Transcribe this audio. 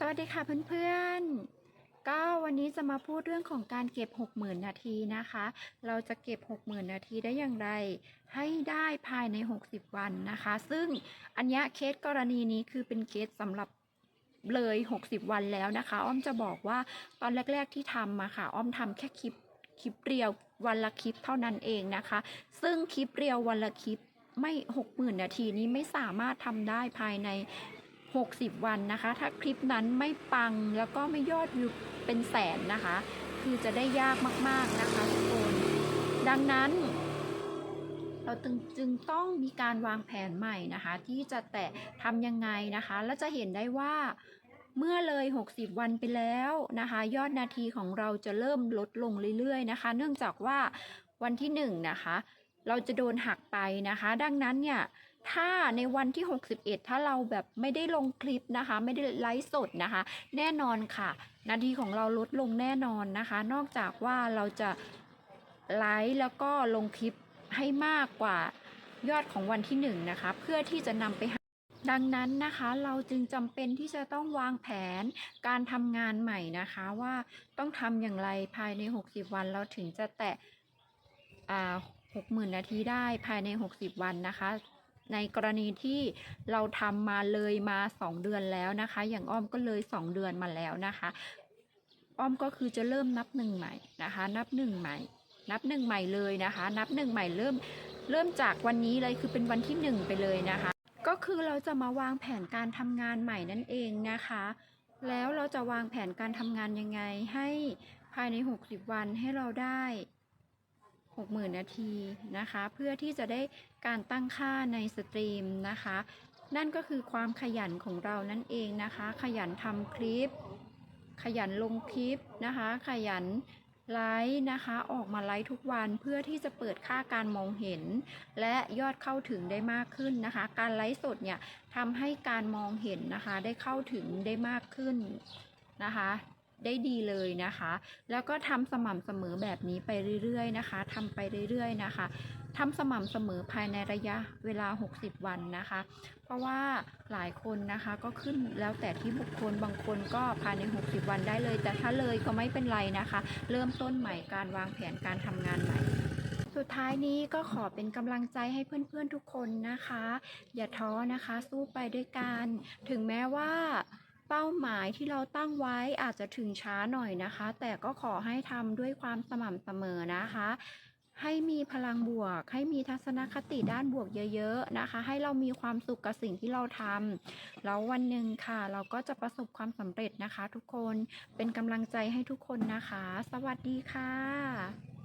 สวัสดีค่ะเพื่อนๆ ก็วันนี้จะมาพูดเรื่องของการเก็บ 60,000 นาทีนะคะ เราจะเก็บ 60,000 นาทีได้อย่างไร ให้ได้ภายใน 60 วันนะคะ ซึ่งอันนี้เคสกรณีนี้คือเป็นเคสสำหรับเลย 60 วันแล้วนะคะ อ้อมจะบอกว่าตอนแรก ๆที่ทำมาค่ะ อ้อมทำแค่คลิปคลิปเรียววันละคลิปเท่านั้นเองนะคะ ซึ่งคลิปเรียววันละคลิปไม่60,000นาทีนี้ไม่สามารถทำได้ภายใน 60 วันนะคะ ถ้าคลิปนั้นไม่ปังแล้วก็ไม่ยอดวิวเป็นแสนนะคะ คือจะได้ยากมากๆนะคะทุกคนดังนั้น เราจึงจึงต้องมีการวางแผนใหม่นะคะ ที่จะแตะทำยังไงนะคะ และจะเห็นได้ว่าเมื่อเลย 60 วันไปแล้วนะคะ ยอดนาทีของเราจะเริ่มลดลงเรื่อยๆนะคะ เนื่องจากว่าวันที่1นะคะ เราจะโดนหักไปนะคะ ดังนั้นเนี่ย ถ้าในวันที่ 61 ถ้าเราแบบไม่ได้ลงคลิปนะคะ ไม่ได้ไลฟ์สดนะคะ แน่นอนค่ะ นาทีของเราลดลงแน่นอนนะคะ นอกจากว่าเราจะไลฟ์แล้วก็ลงคลิปให้มากกว่ายอดของวันที่1นะคะ เพื่อที่จะนำไปดังนั้นนะคะเราจึงจำเป็นที่จะต้องวางแผนการทำงานใหม่นะคะว่าต้องทำอย่างไรภายใน 60 วันเราถึงจะแตะอ่า60,000นาทีได้ภายใน 60 วันนะคะ ในกรณีที่เราทำมาเลยมา 2 เดือนแล้วนะคะ อย่างอ้อมก็เลย 2 เดือนมาแล้วนะคะ อ้อมก็คือจะเริ่มนับหนึ่งใหม่นะคะ นับหนึ่งใหม่ นับหนึ่งใหม่เลยนะคะ นับหนึ่งใหม่เริ่มเริ่มจากวันนี้เลยคือเป็นวันที่หนึ่งไปเลยนะคะ ก็คือเราจะมาวางแผนการทำงานใหม่นั่นเองนะคะ แล้วเราจะวางแผนการทำงานยังไงให้ภายใน 60 วันให้เราได้ 60,000 นาทีนะคะ เพื่อที่จะได้การตั้งค่าในสตรีมนะคะ นั่นก็คือความขยันของเรานั่นเองนะคะ ขยันทำคลิป ขยันลงคลิปนะคะ ขยันไลฟ์นะคะออกมาไลฟ์ทุกวันเพื่อที่จะเปิดค่าการมองเห็น และยอดเข้าถึงได้มากขึ้นนะคะ การไลฟ์สดเนี่ยทำให้การมองเห็นนะคะ ได้เข้าถึงได้มากขึ้นนะคะ ได้ดีเลยนะคะ แล้วก็ทำสม่ำเสมอแบบนี้ไปเรื่อยๆนะคะทำไปเรื่อยๆนะคะทำสม่ำเสมอภายในระยะเวลา 60 วันนะคะ เพราะว่าหลายคนนะคะก็ขึ้นแล้วแต่ที่บุคคลบางคนก็ภายใน 60 วันได้เลย แต่ถ้าเลยก็ไม่เป็นไรนะคะ เริ่มต้นใหม่การวางแผนการทำงานใหม่สุดท้ายนี้ก็ขอเป็นกำลังใจให้เพื่อนๆทุกคนนะคะ อย่าท้อนะคะ สู้ไปด้วยกัน ถึงแม้ว่า เป้าหมายที่เราตั้งไว้อาจจะถึงช้าหน่อยนะคะ แต่ก็ขอให้ทำด้วยความสม่ำเสมอนะคะ ให้มีพลังบวก ให้มีทัศนคติด้านบวกเยอะๆนะคะ ให้เรามีความสุขกับสิ่งที่เราทำแล้ววันหนึ่งค่ะ เราก็จะประสบความสำเร็จนะคะ ทุกคนเป็นกำลังใจให้ทุกคนนะคะ สวัสดีค่ะ